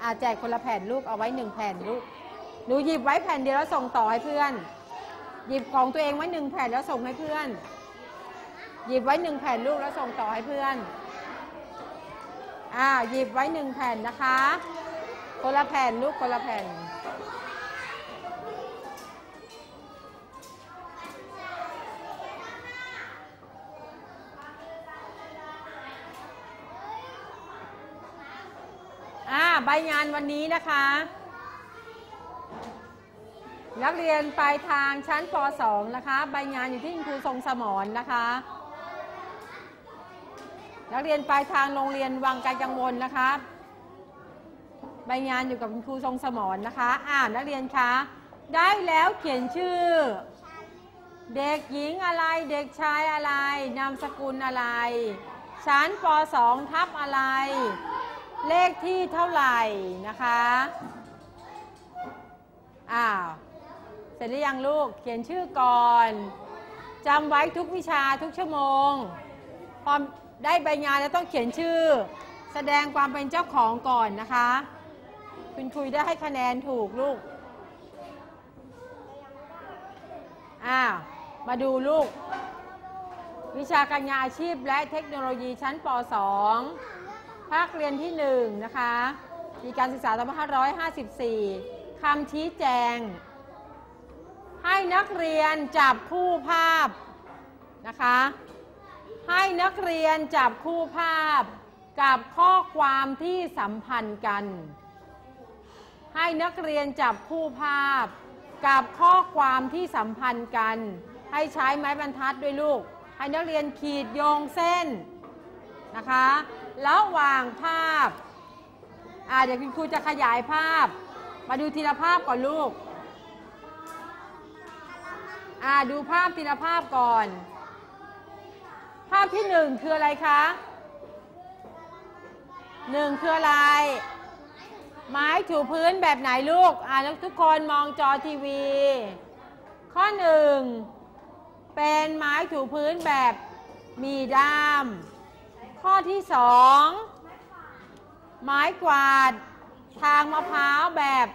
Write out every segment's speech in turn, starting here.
เซอร์นะคะอาแจกคนละแผ่นลูกเอาไว้หนึ่งแผ่นลูกหนูหยิบไว้แผ่นเดียวแล้วส่งต่อให้เพื่อน หยิบของตัวเองไว้หนึ่งแผ่นแล้วส่งให้เพื่อน หยิบไว้หนึ่งแผ่นลูกแล้วส่งต่อให้เพื่อนอ่าหยิบไว้หนึ่งแผ่นนะคะ คนละแผ่นลูกคนละแผ่น อ่า ใบงานวันนี้นะคะ นักเรียนปลายทางชั้นป .2 นะคะ ใบงานอยู่ที่ครูทรงสมรนะคะ นักเรียนปลายทางโรงเรียนวังไกลกังวลนะคะ ใบงานอยู่กับคุณครูทรงสมรนะคะ อ่านนักเรียนคะได้แล้วเขียนชื่อ เด็กหญิงอะไรเด็กชายอะไร นามสกุลอะไร ชั้นป .2 ทับอะไร เลขที่เท่าไหร่นะคะ อ้าว เสร็จหรือยังลูก เขียนชื่อก่อนจำไว้ทุกวิชาทุกชั่วโมง พอได้ใบงานแล้วต้องเขียนชื่อ แสดงความเป็นเจ้าของก่อนนะคะ คุณคุยได้ให้คะแนนถูกลูก อ้าว มาดูลูก วิชาการงานอาชีพและเทคโนโลยีชั้นป .2 ภาคเรียนที่1นะคะมีการศึกษา2554คำชี้แจง ให้นักเรียนจับคู่ภาพนะคะ ให้นักเรียนจับคู่ภาพ กับข้อความที่สัมพันธ์กัน ให้นักเรียนจับคู่ภาพ กับข้อความที่สัมพันธ์กัน ให้ใช้ไม้บรรทัดด้วยลูก ให้นักเรียนขีดโยงเส้นนะคะ ระหว่างภาพ อ่าเดี๋ยวคุณครูจะขยายภาพ มาดูทีละภาพก่อนลูก อ่าดูภาพทีละภาพก่อน ภาพที่หนึ่งคืออะไรคะหนึ่งคืออะไร ไม้ถูพื้นแบบไหนลูก อ่าทุกคนมองจอทีวี ข้อหนึ่งเป็นไม้ถูพื้นแบบมีด้าม ข้อที่สองไม้กวาด ทางมะพร้าวแบบ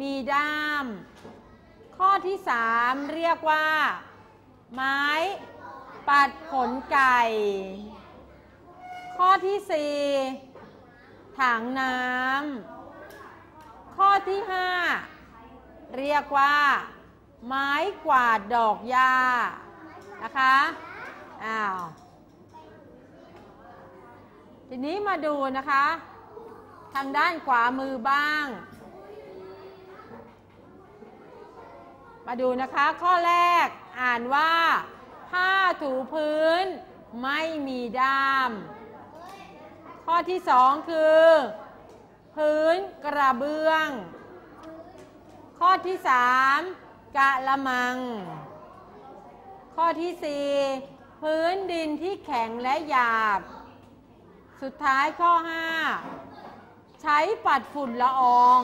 มีด้าม ข้อที่สามเรียกว่า ไม้ปัดขนไก่ ข้อที่สี่ถังน้ำข้อที่ห้าเรียกว่า ไม้กวาดดอกหญ้านะคะอ้าว ทีนี้มาดูนะคะ ทางด้านขวามือบ้าง มาดูนะคะข้อแรกอ่านว่า ผ้าถูพื้นไม่มีด้าม ข้อที่สองคือ พื้นกระเบื้อง ข้อที่สามกะละมัง ข้อที่สี่พื้นดินที่แข็งและหยาบ สุดท้ายข้อ 5 ใช้ปัดฝุ่นละออง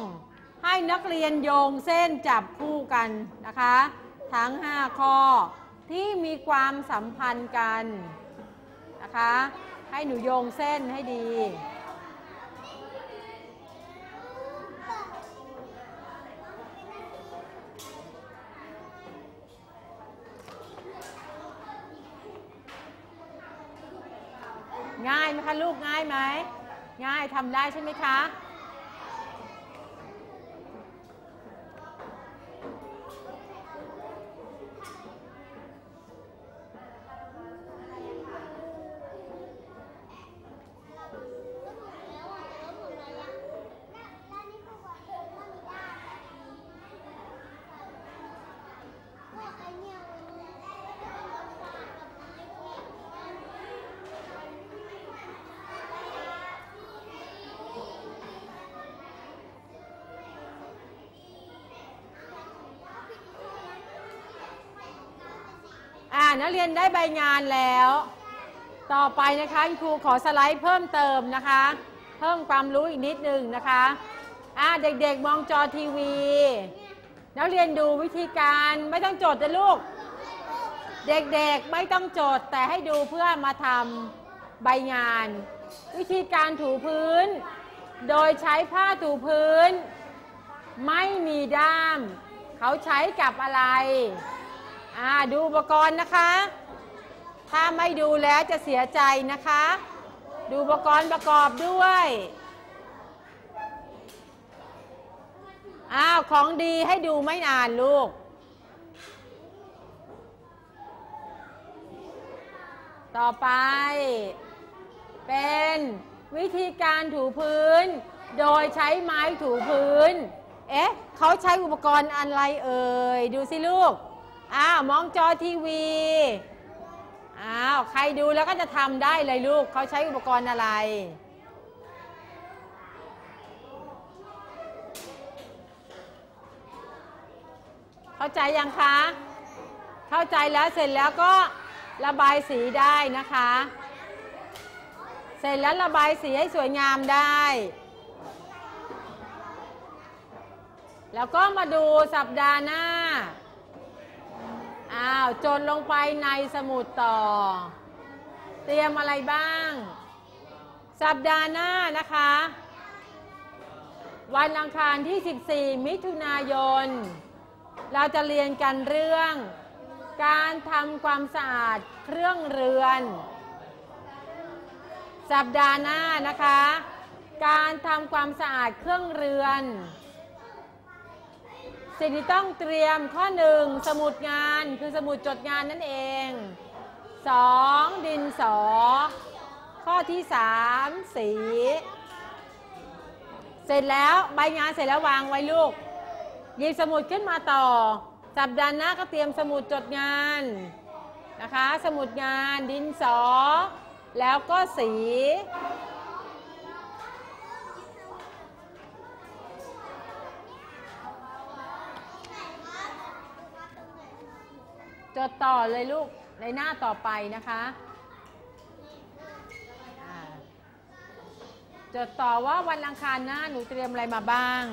ให้นักเรียนโยงเส้นจับคู่กันนะคะ ทั้ง 5 ข้อที่มีความสัมพันธ์กันนะคะ ให้หนูโยงเส้นให้ดี ไหมคะลูกง่ายไหมง่ายทำได้ใช่ไหมคะ นักเรียนได้ใบงานแล้ว ต่อไปนะคะครูขอสไลด์เพิ่มเติมนะคะ เพิ่มความรู้อีกนิดนึงนะคะอ่าเด็กๆมองจอทีวี นักเรียนดูวิธีการไม่ต้องจดนะลูก เด็กๆไม่ต้องจดแต่ให้ดูเพื่อมาทำใบงาน วิธีการถูพื้น โดยใช้ผ้าถูพื้น ไม่มีด้าม เขาใช้กับอะไร อ่าดูอุปกรณ์นะคะ ถ้าไม่ดูแล้วจะเสียใจนะคะ ดูอุปกรณ์ประกอบด้วยอ้าวของดีให้ดูไม่นานลูก ต่อไป เป็นวิธีการถูพื้น โดยใช้ไม้ถูพื้น เอ๊ะ เขาใช้อุปกรณ์อะไรเอ่ย ดูสิลูก อ้าวมองจอทีวีอ้าวใครดูแล้วก็จะทำได้เลยลูกเขาใช้อุปกรณ์อะไรเข้าใจยังคะ เข้าใจแล้วเสร็จแล้วก็ระบายสีได้นะคะ เสร็จแล้วระบายสีให้สวยงามได้ แล้วก็มาดูสัปดาห์หน้า จดลงไปในสมุดต่อ เตรียมอะไรบ้าง สัปดาห์หน้านะคะ วันอังคารที่ 14 มิถุนายน เราจะเรียนกันเรื่อง การทำความสะอาดเครื่องเรือน สัปดาห์หน้านะคะ การทำความสะอาดเครื่องเรือน สิ่งที่ต้องเตรียมข้อหนึ่งสมุดงานคือสมุดจดงานนั่นเอง 2. ดินสอ ข้อที่ 3 สี เสร็จแล้วใบงานเสร็จแล้ววางไว้ลูกหยิบสมุดขึ้นมาต่อ สัปดาห์หน้าก็เตรียมสมุดจดงานนะคะ สมุดงานดินสอ แล้วก็สี จดต่อเลยลูกในหน้าต่อไปนะคะจดต่อว่าวันอังคารหน้าหนูเตรียมอะไรมาบ้าง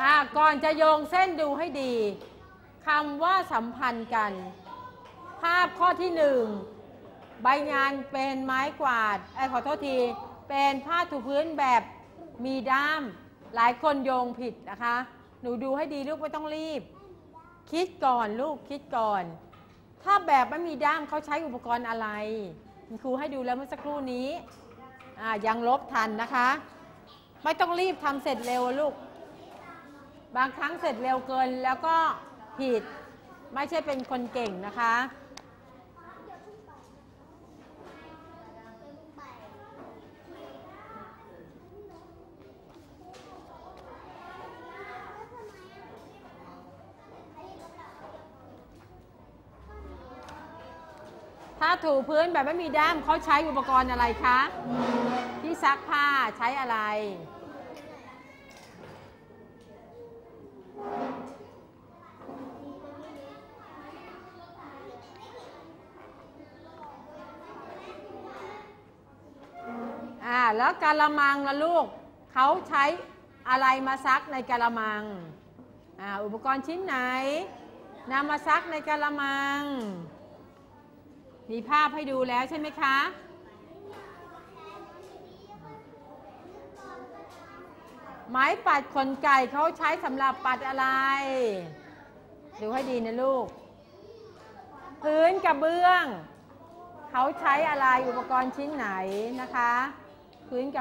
อ่าก่อนจะโยงเส้นดูให้ดี คำว่าสัมพันธ์กัน ภาพข้อที่หนึ่งใบงานเป็นไม้กวาดไอ้ขอโทษที เป็นผ้าถูพื้นแบบมีด้าม หลายคนโยงผิดนะคะ หนูดูให้ดีลูกไม่ต้องรีบ คิดก่อนลูกคิดก่อน ถ้าแบบไม่มีด้ามเขาใช้อุปกรณ์อะไร ครูให้ดูแล้วเมื่อสักครู่นี้ยังลบทันนะคะ ไม่ต้องรีบทำเสร็จเร็วลูก บางครั้งเสร็จเร็วเกินแล้วก็ ผิด ไม่ใช่เป็นคนเก่งนะคะ ถ้าถูพื้นแบบไม่มีด้ามเขาใช้อุปกรณ์อะไรคะ ที่ซักผ้าใช้อะไร แล้วกะละมังละลูกเขาใช้อะไรมาซักในกะละมังอ่าอุปกรณ์ชิ้นไหนนำมาซักในกะละมัง มีภาพให้ดูแล้วใช่ไหมคะไม้ปัดขนไก่เขาใช้สำหรับปัดอะไร ดูให้ดีนะลูก พื้นกระเบื้อง เขาใช้อะไรอุปกรณ์ชิ้นไหนนะคะ พื้นก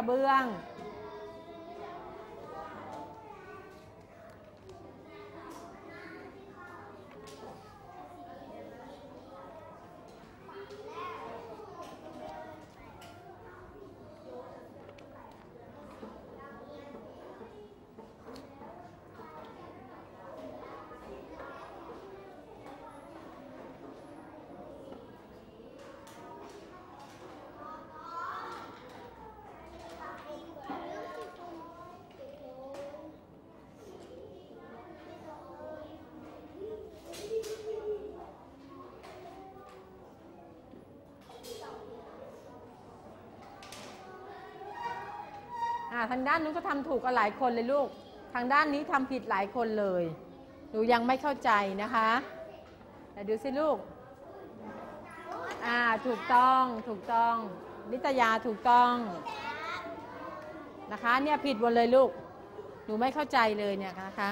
ทางด้านนู้นก็ทำถูกกันหลายคนเลยลูก ทางด้านนี้ทำผิดหลายคนเลย หนูยังไม่เข้าใจนะคะแต่ดูสิลูก อ่า ถูกต้อง ถูกต้อง นิตยาถูกต้อง นะคะ เนี่ยผิดหมดเลยลูก หนูไม่เข้าใจเลยเนี่ยนะคะ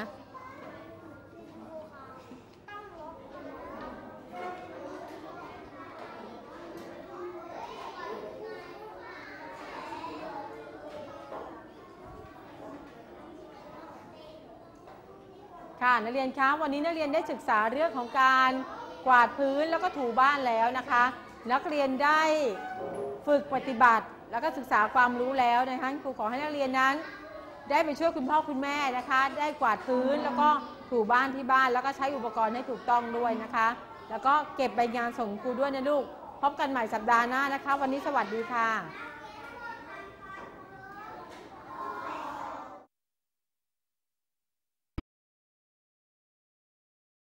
ค่ะนักเรียนคะวันนี้นักเรียนได้ศึกษาเรื่องของการกวาดพื้นแล้วก็ถูบ้านแล้วนะคะ นักเรียนได้ฝึกปฏิบัติ แล้วก็ศึกษาความรู้แล้วนะคะครูขอให้นักเรียนนั้น ได้ไปช่วยคุณพ่อคุณแม่นะคะ ได้กวาดพื้นแล้วก็ถูบ้านที่บ้าน แล้วก็ใช้อุปกรณ์ให้ถูกต้องด้วยนะคะ แล้วก็เก็บใบงานส่งครูด้วยนะลูกพบกันใหม่สัปดาห์หน้านะคะ วันนี้สวัสดีค่ะ